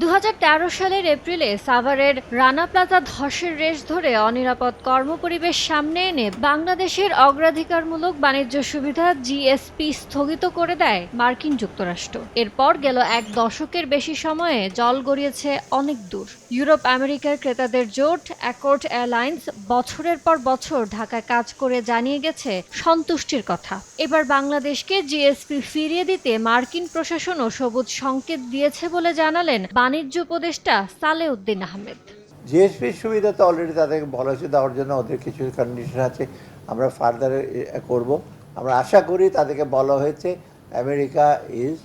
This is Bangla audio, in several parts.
দু হাজার তেরো সালের এপ্রিলে সাভারের রানা প্লাজা ধসের রেশ ধরে অনিরাপদ কর্মপরিবেশ সামনে এনে বাংলাদেশের অগ্রাধিকারমূলক বাণিজ্য সুবিধা জিএসপি স্থগিত করে দেয় মার্কিন যুক্তরাষ্ট্র। এরপর গেল এক দশকের বেশি সময়ে জল গড়িয়েছে অনেক দূর। ইউরোপ, আমেরিকার ক্রেতাদের জোট, অ্যাকর্ড এয়ারলাইন্স বছরের পর বছর ঢাকায় কাজ করে জানিয়ে গেছে সন্তুষ্টির কথা। এবার বাংলাদেশকে জিএসপি ফিরিয়ে দিতে মার্কিন প্রশাসনও সবুজ সংকেত দিয়েছে বলে জানালেন বাণিজ্য উপদেষ্টা সালেউদ্দিন আহমেদ। জিএসপির সুবিধা তো অলরেডি তাদেরকে বলা হয়েছে দেওয়ার জন্য ওদের কিছু কন্ডিশন আছে। আমরা ফার্দার করব। আমরা আশা করি তাদেরকে বলা হয়েছে আমেরিকা ইজ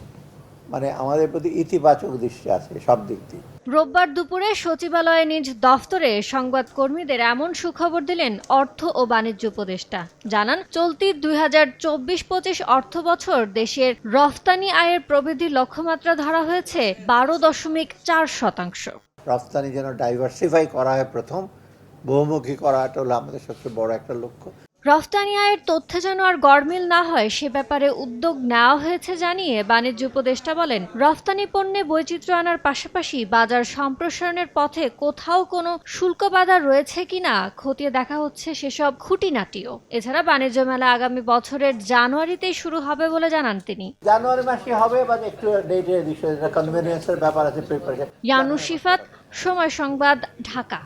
মানে আমাদের প্রতি ইতিবাচক দৃষ্টি আছে সব দিক দিয়ে। রোববার দুপুরে সচিবালয়ে নিজ দফতরে সংবাদকর্মীদের এমন সুখবর দিলেন অর্থ ও বাণিজ্য উপদেষ্টা। জানান চলতি দুই হাজার চব্বিশ পঁচিশ অর্থ বছর দেশের রফতানি আয়ের প্রবৃদ্ধি লক্ষ্যমাত্রা ধরা হয়েছে বারো দশমিক চার শতাংশ। রফতানি যেন ডাইভার্সিফাই করা হয় প্রথম বহুমুখী করাটা হলো আমাদের সবচেয়ে বড় একটা লক্ষ্য। রফতানি আয়ের তথ্যে যেন আর গরমিল না হয় সে ব্যাপারে উদ্যোগ নেওয়া হয়েছে জানিয়ে বাণিজ্য উপদেষ্টা বলেন রফতানি পণ্যে বৈচিত্র্য আনার পাশাপাশি বাজার সম্প্রসারণের পথে কোথাও কোনো শুল্ক বাধা রয়েছে কিনা খতিয়ে দেখা হচ্ছে সেসব খুঁটিনাটিও। এছাড়া বাণিজ্য মেলা আগামী বছরের জানুয়ারিতেই শুরু হবে বলে জানান তিনি। জানুয়ারি মাসে হবে বা একটু ডেটের বিষয় কনভেনিয়েন্সের ব্যাপার আছে প্রিপারেশন শিফাত সময় সংবাদ ঢাকা।